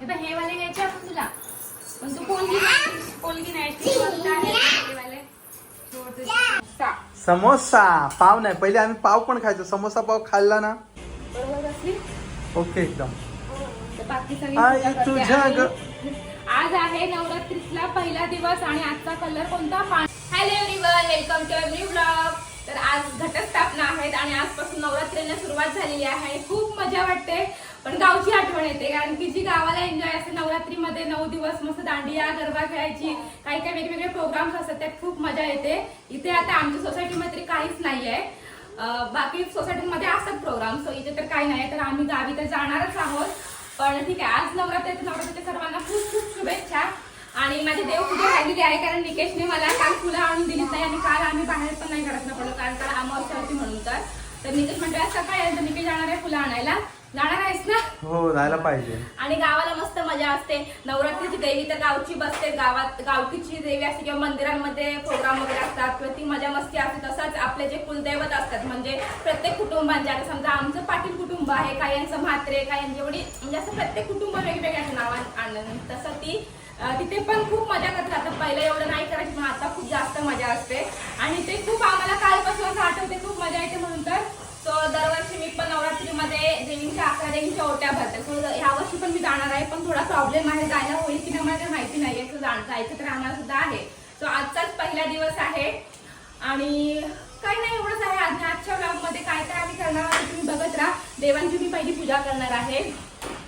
हे बघ, हे वाले घ्यायचे आपण तुला. पण तू कोणती कोणती नाही हे. समोसा. पाव नाही. पहिले आम्ही पाव पण खायचो. समोसा पाव खाल्ला ना? ओके एकदम. ग- आज आहे नवरात्रीतला पहिला दिवस आणि आजचा कलर कोणता? Hello everyone welcome to new blog तर आज घटस्थापना आहेत आणि आजपासून नवरात्रीला सुरुवात झालेली आहे. आणि खूप मजा वाटते. पण गावची आठवण येते कारण की जी गावाला एन्जॉय असते नवरात्रीमध्ये नऊ दिवस मस्त दांडिया गरबा खेळायची काही काही वेगवेगळे प्रोग्राम्स असतात त्यात खूप मजा येते. इथे आता आमच्या सोसायटीमध्ये तरी काहीच नाहीये. बाकी सोसायटीमध्ये असतात प्रोग्राम सो इथे तर काही नाही तर आम्ही गावी तर जाणारच आहोत. पण ठीक आहे आज नवरात्र नवरात्रीच्या सर्वांना खूप खूप शुभेच्छा. आणि माझे देव कुठे राहिलेली आहे कारण निकेशने मला काल फुलं आणून दिलीच नाही आणि काल आम्ही बाहेर पण नाही घरात पडलो कारण काल अमावस्या होती म्हणून तर. तर निकेश म्हणतो सकाळी तर निकेश जाणार आहे फुलं आणायला. जाणार आहेस ना? हो जायला पाहिजे. आणि गावाला मस्त मजा असते. नवरात्रीची देवी तर गावची बसते. गावात गावकीची देवी असते किंवा मंदिरांमध्ये प्रोग्राम वगैरे असतात किंवा ती मजा मस्ती असते. तसंच आपले जे कुलदैवत असतात म्हणजे प्रत्येक कुटुंबांचे. आता समजा आमचं पाटील कुटुंब आहे कायांचं म्हात्रे कायांची एवढी म्हणजे असं प्रत्येक कुटुंब वेगवेगळ्या नावात आणलं तसं ती तिथे पण खूप मजा करतात. आता पहिलं एवढं नाही करायची पण आता खूप जास्त मजा असते. आणि ते खूप आम्हाला कालपासून असं आठवते खूप मजा येते म्हणून तर सो दरवर्षी मी पण नवरात्रीमध्ये देवींच्या छोट्या देवींच्या भरते ह्या वर्षी पण मी जाणार आहे पण थोडा प्रॉब्लेम आहे. जायला होईल की नाही मला काही माहिती नाही आहे जायचं तर आम्हाला सुद्धा आहे. सो आजचाच पहिला दिवस आहे. आणि काही नाही एवढंच आहे. आज आजच्या ब्लॉगमध्ये काय काय आम्ही करणार आहोत तुम्ही बघत राहा. देवांची मी पहिली पूजा करणार आहे.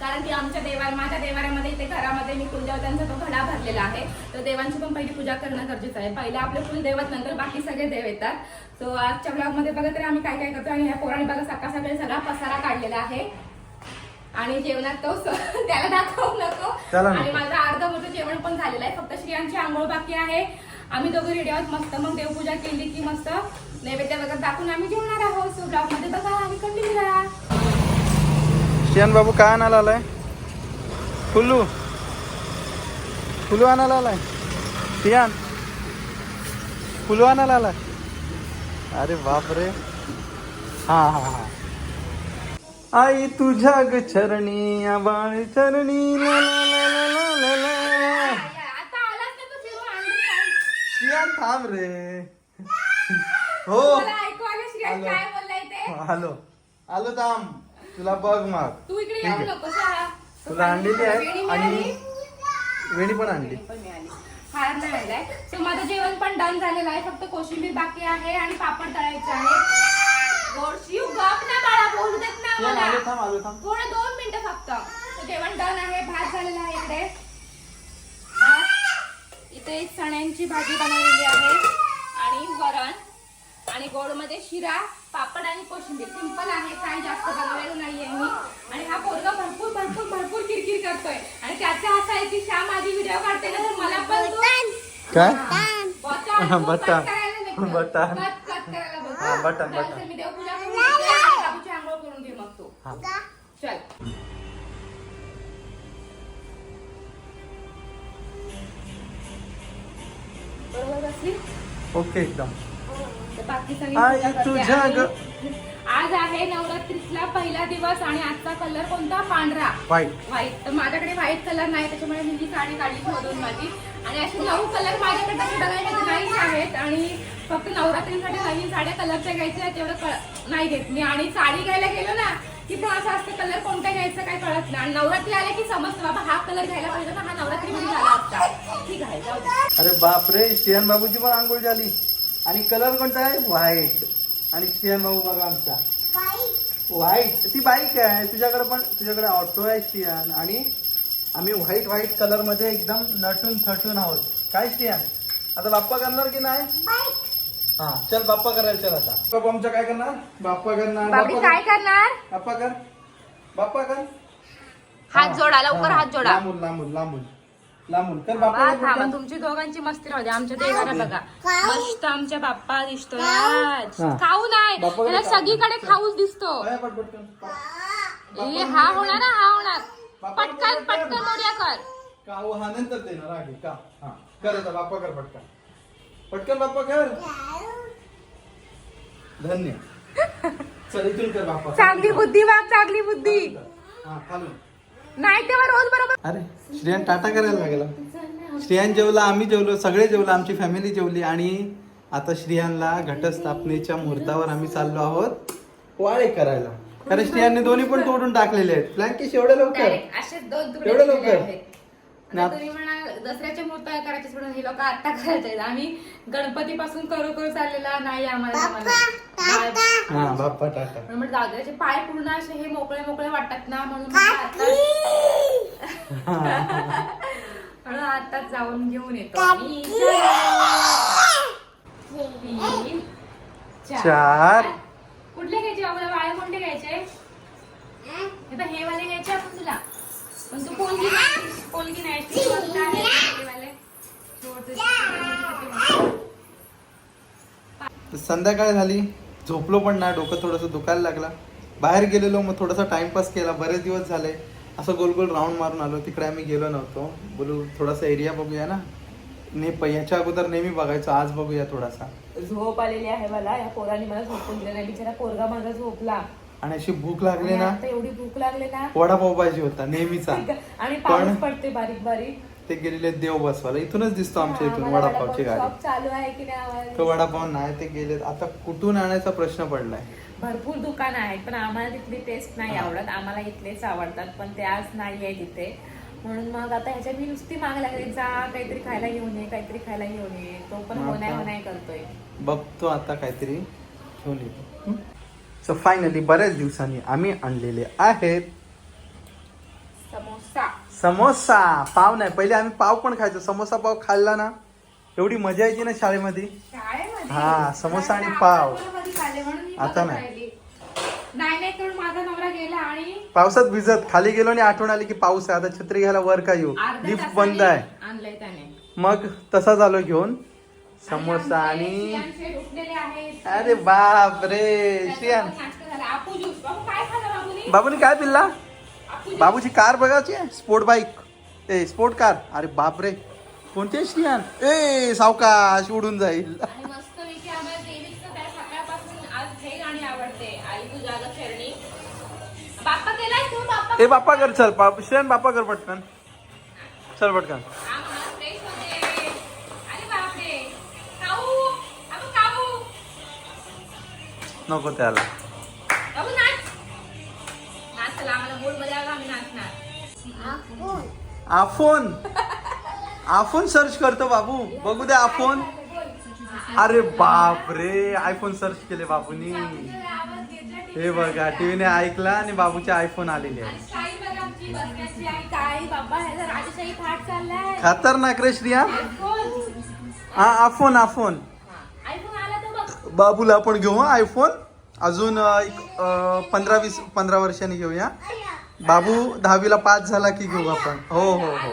कारण की आमच्या देवार माझ्या देवाऱ्यामध्ये इथे घरामध्ये मी कुलदेवतांचा तो घडा भरलेला आहे. तर देवांची पण पहिली पूजा करणं गरजेचं आहे. पहिले आपले कुलदेवत नंतर बाकी सगळे देव येतात. सो आजच्या ब्लॉगमध्ये बघत राहा. आम्ही काय काय करतो आणि ह्या पोराने बघा सकाळ सकाळी सगळा पसारा काढलेला आहे. आणि जेवणात तो त्याला दाखवू नको. त्याला नको. आणि माझं अर्ध मोठं जेवण पण झालेलं आहे. फक्त श्रियांची आंघोळ बाकी आहे. आम्ही दोघं रेडी आहोत. मस्त मग देवपूजा केली की मस्त नैवेद्य वगैरे दाखवून आम्ही जेवणार आहोत. सो ब्लॉगमध्ये बघा आणि कंटिन्यू करा. शियान बाबू काय आणायला आलाय? फुलू. फुलू आणायला आलाय. शियान फुलू आणायला आलाय. अरे बापरे. हा हा हा. आई तुझ्या ग चरणी आबाळ चरणी ला ला ला ला ला ला ला. आता आलाच ना तू फिरून आणली काय? शियान थांब रे हो मला ऐकू आलं श्रेयस आलं. काय बोललाय ते आलो आलो थांब तुला बघ मग तू इकडे ठीक आहे. नकोस हा. तुला आणलेली आहे आणि मिळाली? वेणी पण आणली पण मिळाली. हार नाही आणलाय सो माझं जेवण पण डन झालेलं आहे फक्त कोशिंबीर बाकी आहे आणि पापड तळायचे आहे गोड शिव गप ना आलो थांब आलो थांब. थोडं दोन मिनिटं फक्त. तर जेवण डन आहे भात झालेला आहे इकडे. भात. इथे चण्यांची भाजी बनवलेली आहे. आणि वरण आणि गोडमध्ये शिरा पापड आणि कोशिंबीर. सिंपल आहे काही जास्त बनवलेलं नाहीये मी. आणि हा पोरगा भरपूर भरपूर भरपूर किरकिर करतोय. आणि त्याचा असा आहे की श्याम माझी व्हिडिओ काढते ना तर मला पण तो काय? बटन. हा, बटन. बटन. हा, बटन, बटन. करून बरोबर ओके एकदम. तर बाकी सगळी आई पूजा करते. तुझ्या आणि आज आहे नवरात्रीतला पहिला दिवस आणि आजचा कलर कोणता? पांढरा. वाईट व्हाईट तर माझ्याकडे व्हाईट कलर नाही त्याच्यामुळे मी ही साडी काढली शोधून माझी. आणि असे नऊ कलर माझ्याकडे नाहीच आहेत. आणि फक्त नवरात्रीसाठी नवीन साड्या कलरच्या घ्यायच्या आहेत तेवढं कळ- नाही घेत. मी आणि साडी घ्यायला गेलो ना की पण असं असतं कलर कोणता घ्यायचं काय कळत नाही. आणि नवरात्री आले की समजतं बाबा हा कलर घ्यायला पाहिजे ना हा नवरात्री मध्ये झाला असता ठीक आहे जाऊ दे. अरे बापरे शियान बाबूची पण आंघोळ झाली. आणि कलर कोणता आहे? व्हाईट. आणि शियान बाबू बघा आमचा. व्हाईट. ती बाईक आहे. तुझ्याकडे पण तुझ्याकडे ऑटो आहे शियान आणि आम्ही व्हाईट व्हाईट कलरमध्ये एकदम नटून थटून आहोत. काय शियान आता बाप्पा करणार की नाही? हा चल बाप्पा करायला चल आता. बाप्पा आमच्या काय करणार? बाप्पा करणार बाबडी बाप्पा काय करणार? कर. बाप्पा कर. बाप्पा कर. हात जोडा लवकर हा. हात जोडा. लांबून लांबून लांबून. लांबून. कर बाप्पा थांबा थांबा. तुमची दोघांची मस्ती राहू द्या. आमच्या देवाला बघा. मस्त आमच्या बाप्पा दिसतोय. आज. हा. खाऊ नाही. त्याला. सगळीकडे खाऊच दिसतो. पाया पट पटकन ए हा होणार ना हा होणार. बाप्पा पटकन. पटकन मोर्या कर. का हो, हा नंतर देणार. आहे का हा. कर आता. बाप्पा कर पटकन. पटकन बाप्पा कर धन्य. चल इथून कर बाप्पा. चांगली बुद्धी बाप चांगली बुद्धी. हा खालून. नाही तेव्हा रोज बरोबर अरे श्रेयान टाटा करायला लागला. श्रेयान जेवला आम्ही जेवलो सगळे जेवलो आमची फॅमिली जेवली आणि आता श्रेयानला घटस्थापनेच्या मुहूर्तावर आम्ही चाललो आहोत वाळे करायला. कारण श्रेयानने दोन्ही पण तोडून टाकलेले आहेत. फ्लँकेश एवढं लवकर. डायरेक्ट असेच दोन तुकडे एवढं केलेले लवकर? आहेत. ना- आता तुम्ही म्हणा दसऱ्याचे मुहूर्त काय करायचे सोडून हे लोक आता करायचे आहेत. आम्ही गणपती पासून करू करू चाललेला नाही आम्हाला जमायला. बाय. हा बाप्पा टाटा. म्हणून म्हटलं जाऊ दे, त्याचे पाय पूर्ण असे हे मोकळे मोकळे वाटतात ना म्हणून म्हटलं आता म्हणून आता जाऊन घेऊन येतो. आम्ही. तीन, चार. कुठले घ्यायचे बाबा? वाळे कोणते घ्यायचे? हे? बघ, हे वाले घ्यायचे आपण तुला. पण तू कोलगी नाही नाही संध्याकाळ झाली. झोपलो पण नाही डोकं थोडंसं दुखायला लागला. बाहेर गेलेलो मग थोडासा टाइमपास केला. बरेच दिवस झाले. असं गोल गोल राऊंड मारून आलो. तिकडे आम्ही गेलो नव्हतो. बोलू थोडासा एरिया बघूया ना. ने प- याच्या अगोदर नेहमी बघायचो. आज बघूया थोडासा. झोप आलेली आहे मला. या पोराने मला झोपून दिलं नाही. बिचारा पोरगा माझा झोपला. आणि अशी भूक लागली आणि ना आता एवढी भूक लागली ना. वडापाव पाहिजे होता नेहमीचा. आणि पाऊस पण- पडते बारीक बारीक. ते गेलेले देव बसवायला इथूनच दिसतो आमच्या इथून वडापावची वडापाव गाडी. चालू आहे की नाही आवाज? तो वडापाव नाही ते गेलेत आता कुठून आणायचा प्रश्न पडलाय? भरपूर दुकान आहेत पण आम्हाला तिथली टेस्ट नाही हा. आवडत. आम्हाला इथलेच आवडतात पण ते आज नाही आहे तिथे. म्हणून मग आता ह्याच्या मी नुसती माग लागली जा काहीतरी खायला घेऊन ये काहीतरी खायला घेऊन ये. तो पण मग होण्या आता? होण्या करतोय. बघतो आता काहीतरी घेऊन येतो. सो फायनली बऱ्याच दिवसांनी आम्ही आणलेले आहेत समोसा. समोसा. पाव नाही पहिले आम्ही पाव पण खायचो. समोसा पाव खाल्ला ना एवढी मजा यायची ना शाळेमध्ये. शाळेमध्ये? हा, समोसा आणि आता पाव. आपण कधी खाल्ले म्हणून मी आता बघत नाही. राहिली. नाही नाही तर माझा नवरा गेला आणि पावसात भिजत खाली गेलो आणि आठवण आली की पाऊस आहे. आता छत्री घ्यायला वर का येऊ? अर्ध्या लिफ्ट तासाने बंद आहे. आणलंय त्याने. मग तसा झालो घेऊन. समोसा आणि. अरे बाप रे खाल्लं बाबूनी? काय पिल्ला. बाबूची कार बघायची स्पोर्ट बाईक. ए स्पोर्ट कार. अरे बाप रे कोणती आहे श्रियान ए सावकाश उडून जाईल. ए बाप्पा कर चल. बाप श्रियान बाप्पा कर पटकन. चल पटकन. आम्ही नाचणार. आफोन. आफोन. सर्च करतो बाबू. बघू दे आफोन. अरे बाप रे आयफोन सर्च केले बाबूनी. हे बघा टीव्हीने ऐकला आणि बाबूचे आयफोन आलेले खतरनाक रे श्रिया. हा आफोन आफोन आयफोन आला तर बघ बाबूला आपण घेऊ हा आयफोन अजून एक पंधरा वीस पंधरा वर्षांनी घेऊया. बाबू दहावीला पास झाला की घेऊ आपण? हो हो हो.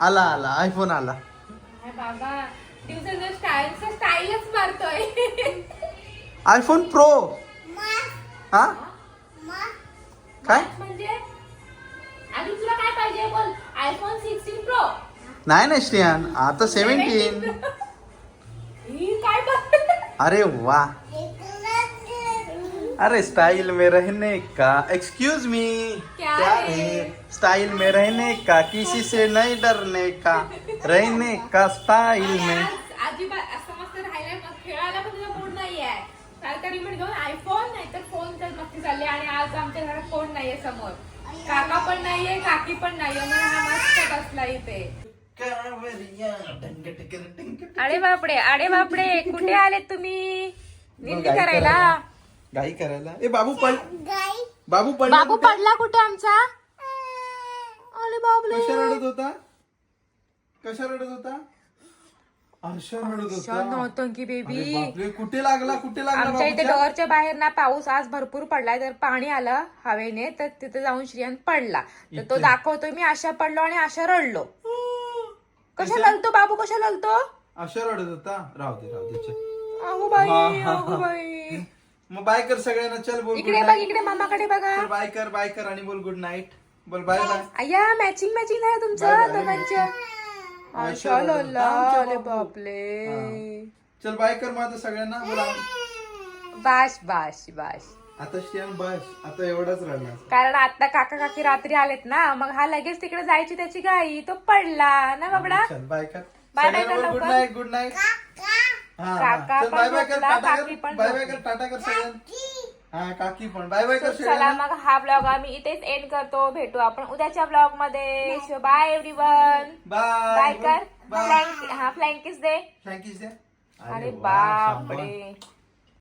आला आला आयफोन आला आयफोन प्रो हा? काय? म्हणजे? अजून तुला काय पाहिजे बोल? आयफोन सिक्स्टीन प्रो नाही नाही श्रेयान. आता सेव्हन्टीन बघ अरे वा अरे स्टाइल में रहने का। एक्सक्यूज मी क्या क्या है? स्टाइल में रहने का किसी से नहीं डरने का। रहने का स्टाइल में। आयफोन फोन तर मस्ती चालली आणि आज आमच्या घरात फोन नाहीये समोर. काका पण नाहीये काकी पण नाहीये. हा मस्त बसला इथे. अरे बापडे अरे बापडे कुठे आले तुम्ही? निंदी करायला. गाई करायला. ए बाबू पड बाबू पड बाबू पडला कुठे आमचा? अरे बाबले कशा रडत होता? कशा रडत होता? हर्षा रडत होता. नौटंकी अरे बेबी बापरे, कुठे लागला कुठे लागला आमच्या इथे बाबूच्या? डोअरच्या बाहेर ना पाऊस आज भरपूर पडलाय तर पाणी आलं हवेने तर तिथे जाऊन श्रियान पडला. तर तो इथे? दाखवतोय मी आशा पडलो आणि आशा रडलो. कशा ललतो बाबू? कशा ललतो अशा रडत होता. राहू दे राहू दे चल. अगो बाई हा, हा, अगो हा. बाई. मग बाय कर सगळ्यांना चल बोल इकडे बघ इकडे मामाकडे बघा. बाय कर बाय कर आणि बोल गुड नाईट बोल बाय बाय अय्या मॅचिंग मॅचिंग आहे तुमचं बाय. दोघांच्या अरे बाबू. बापले. चल बाय कर आता सगळ्यांना. बोला बाय बाय बाश. आता श्रियान बस आता एवढाच राहिला कारण आता काका काकी रात्री आलेत ना मग हा लगेच तिकडे जायची त्याची गाई तो पडला. ना बाबडा? चल बाय कर. Bye bye कर गुड लवकर. नाईट गुड नाईट काका. पण बाय बाय कर झोपला, टाटा काकी कर पण बाय बाय कर झोपली. टाटा कर सगळ्यांना. हा काकी पण. बाय बाय कर चला सगळ्यांना. मग हा ब्लॉग आम्ही इथेच एंड करतो. भेटू आपण उद्याच्या ब्लॉगमध्ये. बाय एव्हरीवन बाय बाय कर. फ्लँक हा फ्लँकिस दे थँक्यू द्या अरे वा, शाबास. बापरे.